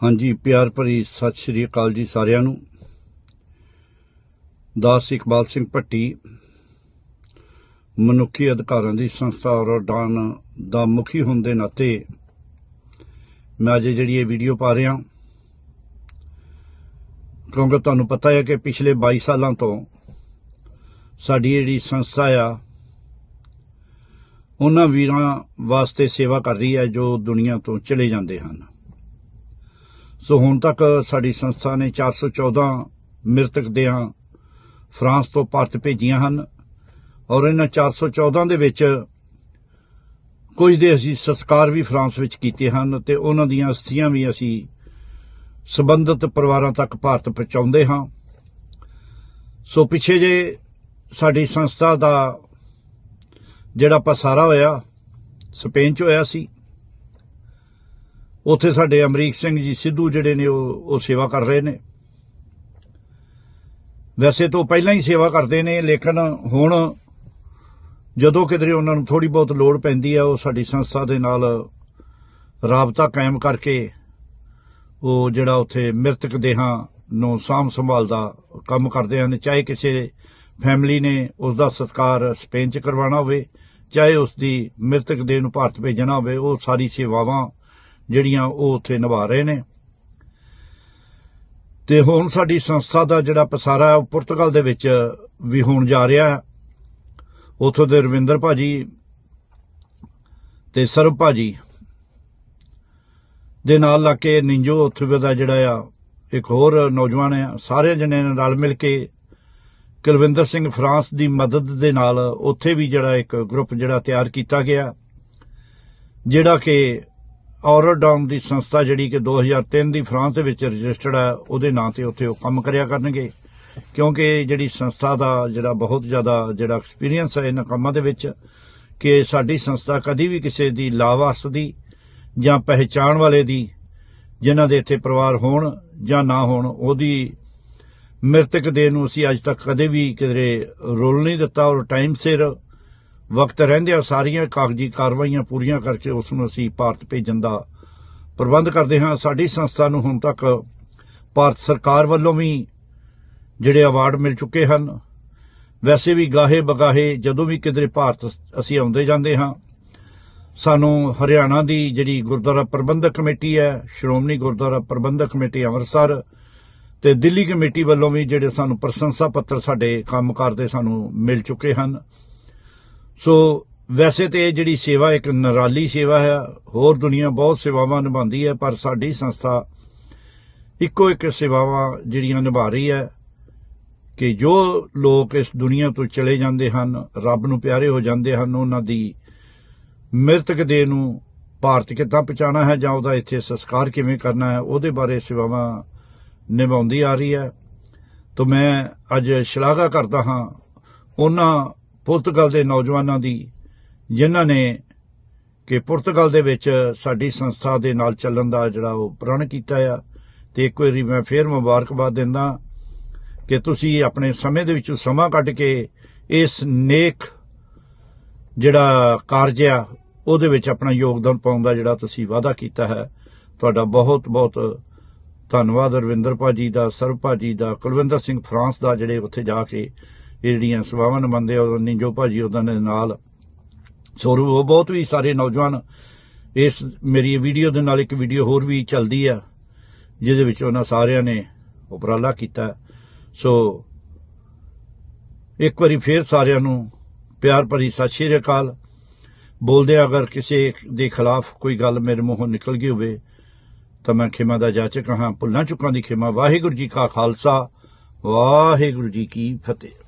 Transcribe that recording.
ਹਾਂਜੀ, ਪਿਆਰ ਭਰੀ ਸਤਿ ਸ੍ਰੀ ਅਕਾਲ ਜੀ ਸਾਰਿਆਂ ਨੂੰ। ਦਾਸ ਇਕਬਾਲ ਸਿੰਘ ਭੱਟੀ, ਮਨੁੱਖੀ ਅਧਿਕਾਰਾਂ ਦੀ ਸੰਸਥਾ ਔਰਡਾਨ ਦਾ ਮੁਖੀ ਹੋਣ ਦੇ ਨਾਤੇ ਮੈਂ ਅੱਜ ਜਿਹੜੀ ਇਹ ਵੀਡੀਓ ਪਾ ਰਿਹਾ ਕਿਉਂਕਿ ਤੁਹਾਨੂੰ ਪਤਾ ਹੈ ਕਿ ਪਿਛਲੇ 22 ਸਾਲਾਂ ਤੋਂ ਸਾਡੀ ਜਿਹੜੀ ਸੰਸਥਾ ਆ, ਉਹਨਾਂ ਵੀਰਾਂ ਵਾਸਤੇ ਸੇਵਾ ਕਰ ਰਹੀ ਹੈ ਜੋ ਦੁਨੀਆ ਤੋਂ ਚਲੇ ਜਾਂਦੇ ਹਨ। ਸੋ ਹੁਣ ਤੱਕ ਸਾਡੀ ਸੰਸਥਾ ਨੇ 414 ਮ੍ਰਿਤਕ ਦੇਹਾਂ ਫਰਾਂਸ ਤੋਂ ਭਾਰਤ ਭੇਜੀਆਂ ਹਨ ਔਰ ਇਹਨਾਂ 414 ਦੇ ਵਿੱਚ ਕੁਝ ਦੇ ਅਸੀਂ ਸੰਸਕਾਰ ਵੀ ਫਰਾਂਸ ਵਿੱਚ ਕੀਤੇ ਹਨ ਤੇ ਉਹਨਾਂ ਦੀਆਂ ਅਸਥੀਆਂ ਵੀ ਅਸੀਂ ਸਬੰਧਤ ਪਰਿਵਾਰਾਂ ਤੱਕ ਭਾਰਤ ਪਹੁੰਚਾਉਂਦੇ ਹਾਂ। ਸੋ ਪਿੱਛੇ ਜੇ ਸਾਡੀ ਸੰਸਥਾ ਦਾ ਜਿਹੜਾ ਪਸਾਰਾ ਹੋਇਆ, ਸਪੇਨ ਚ ਹੋਇਆ ਸੀ ਉੱਥੇ ਸਾਡੇ ਅਮਰੀਕ ਸਿੰਘ ਜੀ ਸਿੱਧੂ ਜਿਹੜੇ ਨੇ ਉਹ ਉਹ ਸੇਵਾ ਕਰ ਰਹੇ ਨੇ। ਵੈਸੇ ਤਾਂ ਉਹ ਪਹਿਲਾਂ ਹੀ ਸੇਵਾ ਕਰਦੇ ਨੇ, ਲੇਕਿਨ ਹੁਣ ਜਦੋਂ ਕਿਧਰੇ ਉਹਨਾਂ ਨੂੰ ਥੋੜੀ ਬਹੁਤ ਲੋੜ ਪੈਂਦੀ ਹੈ ਉਹ ਸਾਡੀ ਸੰਸਥਾ ਦੇ ਨਾਲ ਰਾਬਤਾ ਕਾਇਮ ਕਰਕੇ ਉਹ ਜਿਹੜਾ ਉੱਥੇ ਮ੍ਰਿਤਕ ਦੇਹਾਂ ਨੂੰ ਸਾਂਭ ਸੰਭਾਲ ਦਾ ਕੰਮ ਕਰਦੇ ਹਨ। ਚਾਹੇ ਕਿਸੇ ਫੈਮਿਲੀ ਨੇ ਉਸ ਦਾ ਸੰਸਕਾਰ ਸਪੇਨ 'ਚ ਕਰਵਾਉਣਾ ਹੋਵੇ, ਚਾਹੇ ਉਸ ਦੀ ਮ੍ਰਿਤਕ ਦੇਹ ਨੂੰ ਭਾਰਤ ਭੇਜਣਾ ਹੋਵੇ, ਉਹ ਸਾਰੀ ਸੇਵਾਵਾਂ ਜਿਹੜੀਆਂ ਉਹ ਉੱਥੇ ਨਿਭਾ ਰਹੇ ਨੇ। ਤੇ ਹੁਣ ਸਾਡੀ ਸੰਸਥਾ ਦਾ ਜਿਹੜਾ ਪਸਾਰਾ ਉਹ ਪੁਰਤਗਾਲ ਦੇ ਵਿੱਚ ਵੀ ਹੋਣ ਜਾ ਰਿਹਾ ਹੈ। ਉਥੋਂ ਦੇ ਰਵਿੰਦਰ ਭਾਜੀ ਤੇ ਸਰਬ ਭਾਜੀ ਦੇ ਨਾਲ ਲੱਗ ਕੇ ਨਿੰਜੋ ਉੱਥੇ ਦਾ ਜਿਹੜਾ ਆ, ਇੱਕ ਹੋਰ ਨੌਜਵਾਨ ਆ, ਸਾਰੇ ਜਣੇ ਨੇ ਰਲ ਮਿਲ ਕੇ ਕੁਲਵਿੰਦਰ ਸਿੰਘ ਫਰਾਂਸ ਦੀ ਮਦਦ ਦੇ ਨਾਲ ਉੱਥੇ ਵੀ ਜਿਹੜਾ ਇੱਕ ਗਰੁੱਪ ਜਿਹੜਾ ਤਿਆਰ ਕੀਤਾ ਗਿਆ, ਜਿਹੜਾ ਕਿ ਔਰਡਾਊਨ ਦੀ ਸੰਸਥਾ ਜਿਹੜੀ ਕਿ 2003 ਦੀ ਫਰਾਂਸ ਦੇ ਵਿੱਚ ਰਜਿਸਟਰਡ ਹੈ, ਉਹਦੇ ਨਾਂ ਤੇ ਉੱਥੇ ਉਹ ਕੰਮ ਕਰਿਆ ਕਰਨਗੇ। ਕਿਉਂਕਿ ਜਿਹੜੀ ਸੰਸਥਾ ਦਾ ਜਿਹੜਾ ਬਹੁਤ ਜ਼ਿਆਦਾ ਜਿਹੜਾ ਐਕਸਪੀਰੀਅੰਸ ਹੈ ਇਹਨਾਂ ਕੰਮਾਂ ਦੇ ਵਿੱਚ, ਕਿ ਸਾਡੀ ਸੰਸਥਾ ਕਦੀ ਵੀ ਕਿਸੇ ਦੀ ਲਾਵਾਰਸ ਦੀ ਜਾਂ ਪਹਿਚਾਣ ਵਾਲੇ ਦੀ, ਜਿਨ੍ਹਾਂ ਦੇ ਇੱਥੇ ਪਰਿਵਾਰ ਹੋਣ ਜਾਂ ਨਾ ਹੋਣ, ਉਹਦੀ ਮ੍ਰਿਤਕ ਦੇਹ ਨੂੰ ਅਸੀਂ ਅੱਜ ਤੱਕ ਕਦੇ ਵੀ ਕਿਤੇ ਰੋਲ ਨਹੀਂ ਦਿੱਤਾ ਔਰ ਟਾਈਮ ਸਿਰ ਵਕਤ ਰਹਿੰਦਿਆਂ ਸਾਰੀਆਂ ਕਾਗਜ਼ੀ ਕਾਰਵਾਈਆਂ ਪੂਰੀਆਂ ਕਰਕੇ ਉਸ ਨੂੰ ਅਸੀਂ ਭਾਰਤ ਭੇਜਣ ਦਾ ਪ੍ਰਬੰਧ ਕਰਦੇ ਹਾਂ। ਸਾਡੀ ਸੰਸਥਾ ਨੂੰ ਹੁਣ ਤੱਕ ਭਾਰਤ ਸਰਕਾਰ ਵੱਲੋਂ ਵੀ ਜਿਹੜੇ ਅਵਾਰਡ ਮਿਲ ਚੁੱਕੇ ਹਨ। ਵੈਸੇ ਵੀ ਗਾਹੇ ਬਗਾਹੇ ਜਦੋਂ ਵੀ ਕਿਧਰੇ ਭਾਰਤ ਅਸੀਂ ਆਉਂਦੇ ਜਾਂਦੇ ਹਾਂ, ਸਾਨੂੰ ਹਰਿਆਣਾ ਦੀ ਜਿਹੜੀ ਗੁਰਦੁਆਰਾ ਪ੍ਰਬੰਧਕ ਕਮੇਟੀ ਹੈ, ਸ਼੍ਰੋਮਣੀ ਗੁਰਦੁਆਰਾ ਪ੍ਰਬੰਧਕ ਕਮੇਟੀ ਅੰਮ੍ਰਿਤਸਰ ਤੇ ਦਿੱਲੀ ਕਮੇਟੀ ਵੱਲੋਂ ਵੀ ਜਿਹੜੇ ਸਾਨੂੰ ਪ੍ਰਸ਼ੰਸਾ ਪੱਤਰ ਸਾਡੇ ਕੰਮ ਕਰਦੇ ਸਾਨੂੰ ਮਿਲ ਚੁੱਕੇ ਹਨ। ਸੋ ਵੈਸੇ ਤੇ ਇਹ ਜਿਹੜੀ ਸੇਵਾ, ਇੱਕ ਨਰਾਲੀ ਸੇਵਾ ਹੈ, ਹੋਰ ਦੁਨੀਆ ਬਹੁਤ ਸੇਵਾਵਾਂ ਨਿਭਾਉਂਦੀ ਹੈ, ਪਰ ਸਾਡੀ ਸੰਸਥਾ ਇੱਕੋ ਇੱਕ ਸੇਵਾਵਾਂ ਜਿਹੜੀਆਂ ਨਿਭਾ ਰਹੀ ਹੈ ਕਿ ਜੋ ਲੋਕ ਇਸ ਦੁਨੀਆ ਤੋਂ ਚਲੇ ਜਾਂਦੇ ਹਨ, ਰੱਬ ਨੂੰ ਪਿਆਰੇ ਹੋ ਜਾਂਦੇ ਹਨ, ਉਹਨਾਂ ਦੀ ਮ੍ਰਿਤਕ ਦੇਹ ਨੂੰ ਭਾਰਤ ਕਿੱਦਾਂ ਪਹੁੰਚਾਉਣਾ ਹੈ ਜਾਂ ਉਹਦਾ ਇੱਥੇ ਸੰਸਕਾਰ ਕਿਵੇਂ ਕਰਨਾ ਹੈ, ਉਹਦੇ ਬਾਰੇ ਸੇਵਾਵਾਂ ਨਿਭਾਉਂਦੀ ਆ ਰਹੀ ਹੈ। ਤਾਂ ਮੈਂ ਅੱਜ ਸ਼ਲਾਘਾ ਕਰਦਾ ਹਾਂ ਉਹਨਾਂ ਪੁਰਤਗਾਲ ਦੇ ਨੌਜਵਾਨਾਂ ਦੀ, ਜਿਨ੍ਹਾਂ ਨੇ ਕਿ ਪੁਰਤਗਾਲ ਦੇ ਵਿੱਚ ਸਾਡੀ ਸੰਸਥਾ ਦੇ ਨਾਲ ਚੱਲਣ ਦਾ ਜਿਹੜਾ ਉਹ ਪ੍ਰਣ ਕੀਤਾ ਆ। ਤੇ ਇੱਕ ਵਾਰੀ ਮੈਂ ਫੇਰ ਮੁਬਾਰਕਬਾਦ ਦਿੰਦਾ ਕਿ ਤੁਸੀਂ ਆਪਣੇ ਸਮੇਂ ਦੇ ਵਿੱਚੋਂ ਸਮਾਂ ਕੱਢ ਕੇ ਇਸ ਨੇਕ ਜਿਹੜਾ ਕਾਰਜ ਆ, ਉਹਦੇ ਵਿੱਚ ਆਪਣਾ ਯੋਗਦਾਨ ਪਾਉਣ ਦਾ ਜਿਹੜਾ ਤੁਸੀਂ ਵਾਅਦਾ ਕੀਤਾ ਹੈ। ਤੁਹਾਡਾ ਬਹੁਤ ਬਹੁਤ ਧੰਨਵਾਦ, ਰਵਿੰਦਰ ਭਾਜੀ ਦਾ ਸਰਬ ਭਾਜੀ ਦਾ, ਕੁਲਵਿੰਦਰ ਸਿੰਘ ਫਰਾਂਸ ਦਾ, ਜਿਹੜੇ ਉੱਥੇ ਜਾ ਕੇ ਇਹ ਜਿਹੜੀਆਂ ਸੇਵਾਵਾਂ ਨਿਭਾਉਂਦੇ ਆ ਉਹ ਨਿੰਜੋ ਭਾਜੀ ਉਹਨਾਂ ਦੇ ਨਾਲ। ਸੋ ਉਹ ਬਹੁਤ ਵੀ ਸਾਰੇ ਨੌਜਵਾਨ, ਇਸ ਮੇਰੀ ਵੀਡੀਓ ਦੇ ਨਾਲ ਇੱਕ ਵੀਡੀਓ ਹੋਰ ਵੀ ਚੱਲਦੀ ਆ, ਜਿਹਦੇ ਵਿੱਚ ਉਹਨਾਂ ਸਾਰਿਆਂ ਨੇ ਉਪਰਾਲਾ ਕੀਤਾ। ਸੋ, ਇੱਕ ਵਾਰੀ ਫੇਰ ਸਾਰਿਆਂ ਨੂੰ ਪਿਆਰ ਭਰੀ ਸਤਿ ਸ਼੍ਰੀ ਅਕਾਲ। ਬੋਲਦੇ ਅਗਰ ਕਿਸੇ ਦੇ ਖਿਲਾਫ ਕੋਈ ਗੱਲ ਮੇਰੇ ਮੂੰਹੋਂ ਨਿਕਲ ਗਈ ਹੋਵੇ, ਤਾਂ ਮੈਂ ਖਿਮਾ ਦਾ ਜਾਚਕ ਹਾਂ। ਭੁੱਲਾਂ ਚੁੱਕਾਂ ਦੀ ਖਿਮਾ। ਵਾਹਿਗੁਰੂ ਜੀ ਕਾ ਖਾਲਸਾ, ਵਾਹਿਗੁਰੂ ਜੀ ਕੀ ਫਤਿਹ।